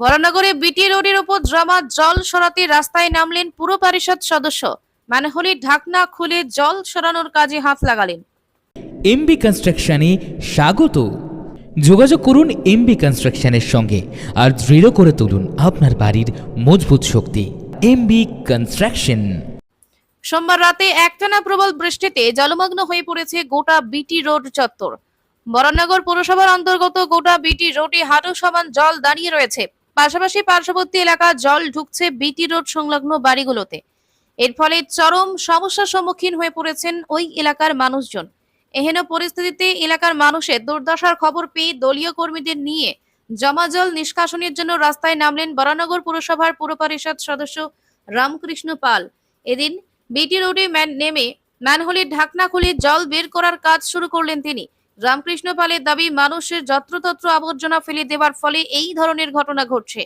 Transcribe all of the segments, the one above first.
বরানগরে বিটি রোডের উপর ড্রামা জল সরাতে রাস্তায় নামলেন পুর পরিষদ সদস্য। মানহলি ঢাকনা খুলে জল সরানোর কাজে হাত লাগালেন। এমবি কনস্ট্রাকশনে স্বাগত। যোগাযোগ করুন এমবি কনস্ট্রাকশনের সঙ্গে আর দৃঢ় করে তুলুন আপনার বাড়ির মজবুত শক্তি। MB construction. সোমবার রাতে একটানা প্রবল বৃষ্টিতে জলমগ্ন হয়ে পড়েছে গোটা বিটি রোড চত্বর। বরানগর পৌরসভার অন্তর্গত গোটা বিটি রোডে হাঁটু সমান জল দাঁড়িয়ে রয়েছে। পাশাপাশি পার্শ্ববর্তী এলাকা জল ঢুকছে বিটি রোড সংলগ্ন বাড়িগুলোতে। এর ফলে চরম সমস্যার সম্মুখীন হয়ে পড়েছেন ওই এলাকার মানুষজন। এহেন পরিস্থিতিতে এলাকার মানুষের দুর্দশার খবর পেয়ে দলীয় কর্মীদের নিয়ে জমা জল নিষ্কাশনের জন্য রাস্তায় নামলেন বরানগর পুরসভার পুর পরিষদ সদস্য রামকৃষ্ণ পাল। এদিন বিটি রোডে নেমে ম্যানহোলের ঢাকনা খুলে জল বের করার কাজ শুরু করলেন তিনি। রামকৃষ্ণ পালের দাবি, মানুষের যত্রতত্র আবর্জনা ফেলে দেওয়ার ফলে এই ধরনের ঘটনা ঘটছে।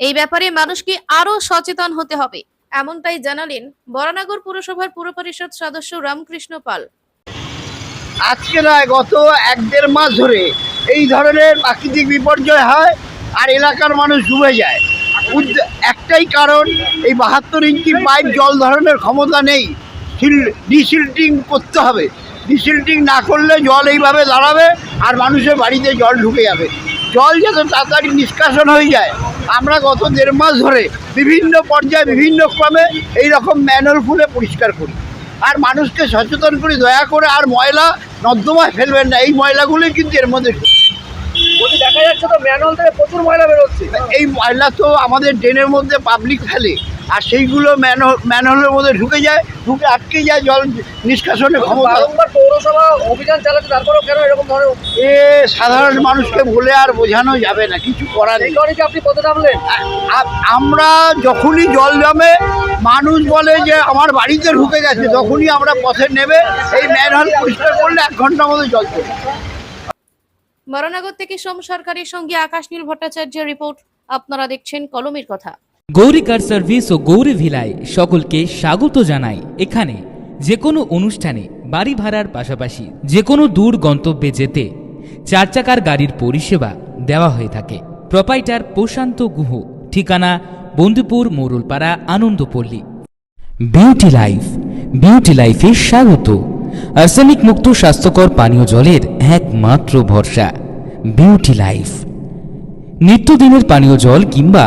এই ব্যাপারে মানুষকে আরও সচেতন হতে হবে, এমনটাই জানালেন বরানগর পুরসভার পুর পরিষদ সদস্য রামকৃষ্ণ পাল। আজকে নয়, গত এক দেড় মাস ধরে এই ধরনের প্রাকৃতিক বিপর্যয় হয় আর এলাকার মানুষ ডুবে যায়। একটাই কারণ, এই বাহাত্তর ইঞ্চি পাইপ জল ধরনের ক্ষমতা নেই। সিল ডিসিল্টিং করতে হবে। ডিসিল্টিং না করলে জল এইভাবে দাঁড়াবে আর মানুষের বাড়িতে জল ঢুকে যাবে। জল যত তাড়াতাড়ি নিষ্কাশন হয়ে যায় আমরা গত দেড় মাস ধরে বিভিন্ন পর্যায়ে বিভিন্ন ক্রমে এই রকম ম্যানহোল খুলে পরিষ্কার করি। আর মানুষকে সচেতন করি দয়া করে আর ময়লা নর্দমায় ফেলবেন না এই ময়লাগুলোই কিন্তু এর মধ্যে। দেখা যাচ্ছে তো ম্যানুয়াল থেকে প্রচুর ময়লা বেরোচ্ছে। এই ময়লা তো আমাদের ড্রেনের মধ্যে পাবলিক ফেলে। আর সেইগুলো ম্যানহোল ম্যানহোলের মধ্যে ঢুকে যায় ঢুকে আটকে যায় জল নিষ্কাশনের ক্ষমতা। পৌরসভা অভিযান চালাচ্ছে তারপরেও কেন এরকম ধরনের এ সাধারণ মানুষকে বলে আর বোঝানো যাবে না কিছু করার নেই। কারণে আপনি পথে নামলেন? আমরা যখনই জল জমে মানুষ বলে যে আমার বাড়িতে ঢুকে গেছে তখনই আমরা পথে নেবে এই ম্যানহোল পরিষ্কার করলে এক ঘণ্টার মধ্যে জল চলে যায়। বরানগর থেকে সোম সরকারের সঙ্গে আকাশ নীল ভট্টাচার্যের রিপোর্ট আপনারা দেখছেন কলমের কথা। গৌরী কার সার্ভিস ও গৌরী ভিলায় সকলকে স্বাগত জানাই। এখানে যে কোনো অনুষ্ঠানে বাড়ি ভাড়ার পাশাপাশি যে কোনো দূর গন্তব্যে যেতে চার চাকার গাড়ির পরিষেবা দেওয়া হয়ে থাকে। প্রপাইটার প্রশান্ত গুহ, ঠিকানা Bandhupur Morulpara, Anandapalli. Beauty life beauty লাইফে স্বাগত। আর্সেনিক মুক্ত স্বাস্থ্যকর পানীয় জলের একমাত্র ভরসা। বিউটি লাইফ নিত্যদিনের পানীয় জল কিংবা